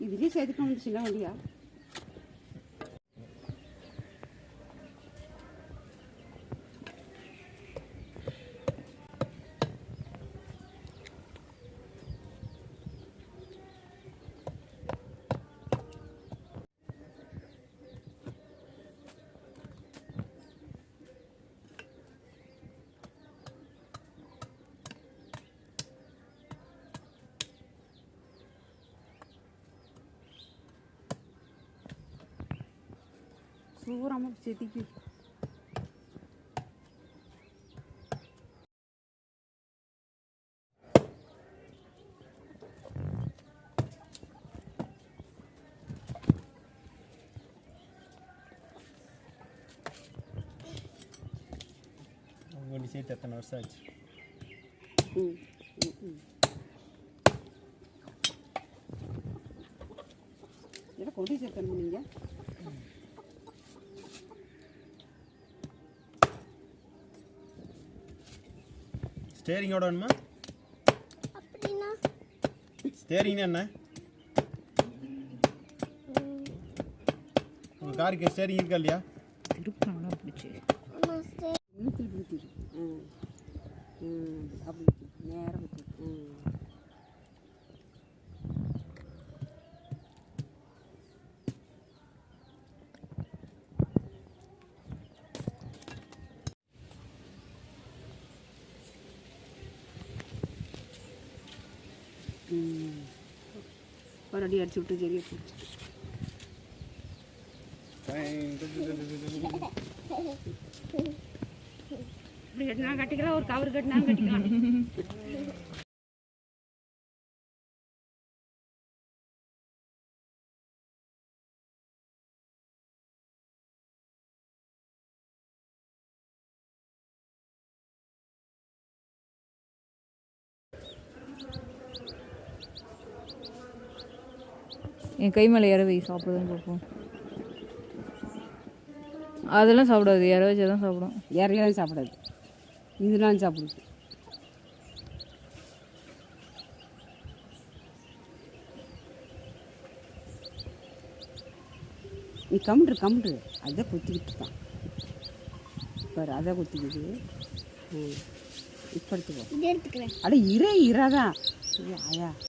இதுலேயே சேர்த்துக்க வந்து Програма все-таки Onde você está no site? Hum, hum, hum. Era quando você está no ஸ்டேரிங்கோட வேணுமா ஸ்டேரிங்னா என்ன உங்கள் காருக்கு ஸ்டேரிங் இருக்கா இல்லையா பிடிச்சி ம் ம் அப்படி ஒரு அடி அடிச்சு விட்டு சரியா போச்சு இப்படி கட்டினா கட்டிக்கலாம் ஒரு கவர் கட்டினா கட்டிக்கலாம். என் கை மேலே இற வை சாப்பிடுதுன்னு பார்ப்போம். அதெல்லாம் சாப்பிடாது இற வச்சு தான் சாப்பிடும். இறையெல்லாம் சாப்பிடாது. இதெல்லாம் சாப்பிடுது. நீ கம்முரு கம்முரு அதை குத்திக்கிட்டு தான் பாரு அதை குத்திக்கிது. இப்போ எடுத்துக்கோ. அட இறை இறாதான். ஆயா